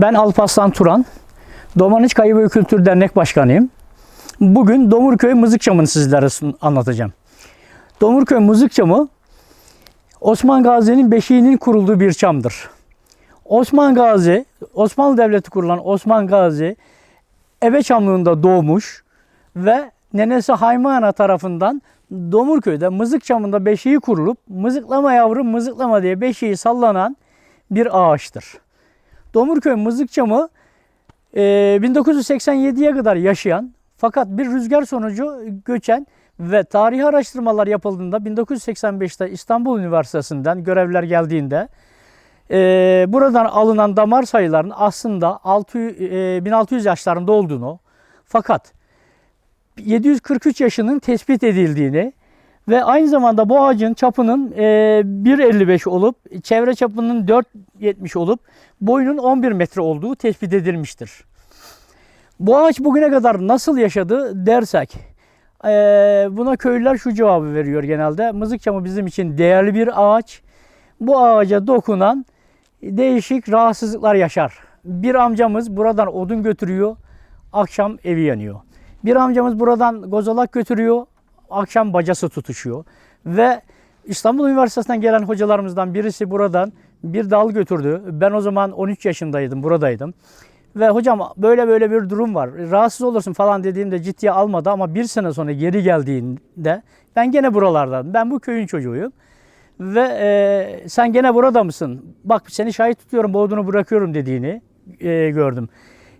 Ben Alparslan Turan. Domaniç Kayıbı Kültür Dernek Başkanıyım. Bugün Domurköy Mızıkçamı'nı sizlere anlatacağım. Domurköy Mızıkçamı Osman Gazi'nin beşiğinin kurulduğu bir çamdır. Osman Gazi, Osmanlı Devleti kurulan Osman Gazi Ebe Çamlığı'nda doğmuş ve nenesi Hayma Ana tarafından Domurköy'de Mızık Çamı'nda beşiği kurulup mızıklama yavrum mızıklama diye beşiği sallanan bir ağaçtır. Domurköy Mızıkçamı e, 1987'ye kadar yaşayan fakat bir rüzgar sonucu göçen ve tarihi araştırmalar yapıldığında 1985'te İstanbul Üniversitesi'nden görevler geldiğinde e, buradan alınan damar sayılarının aslında 600, e, 1600 yaşlarında olduğunu fakat 743 yaşının tespit edildiğini ve aynı zamanda bu ağacın çapının e, 1.55 olup çevre çapının 4.70 olup boyunun 11 metre olduğu tespit edilmiştir. Bu ağaç bugüne kadar nasıl yaşadı dersek e, buna köylüler şu cevabı veriyor genelde. Mızık çamı bizim için değerli bir ağaç. Bu ağaca dokunan değişik rahatsızlıklar yaşar. Bir amcamız buradan odun götürüyor, akşam evi yanıyor. Bir amcamız buradan gozolak götürüyor, akşam bacası tutuşuyor. Ve İstanbul Üniversitesi'nden gelen hocalarımızdan birisi buradan bir dal götürdü. Ben o zaman 13 yaşındaydım, buradaydım. Ve hocam böyle böyle bir durum var. Rahatsız olursun falan dediğimde ciddiye almadı ama bir sene sonra geri geldiğinde ben gene buralardan. Ben bu köyün çocuğuyum. Ve e, sen gene burada mısın? Bak seni şahit tutuyorum, bu odunu bırakıyorum dediğini e, gördüm.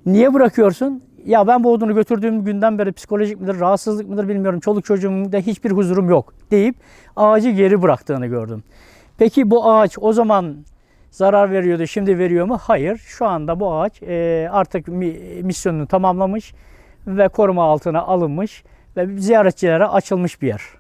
Niye bırakıyorsun? Ya ben bu odunu götürdüğüm günden beri psikolojik midir, rahatsızlık mıdır bilmiyorum. Çoluk çocuğumda hiçbir huzurum yok deyip ağacı geri bıraktığını gördüm. Peki bu ağaç o zaman zarar veriyordu, şimdi veriyor mu? Hayır. Şu anda bu ağaç e, artık mi- misyonunu tamamlamış ve koruma altına alınmış ve ziyaretçilere açılmış bir yer.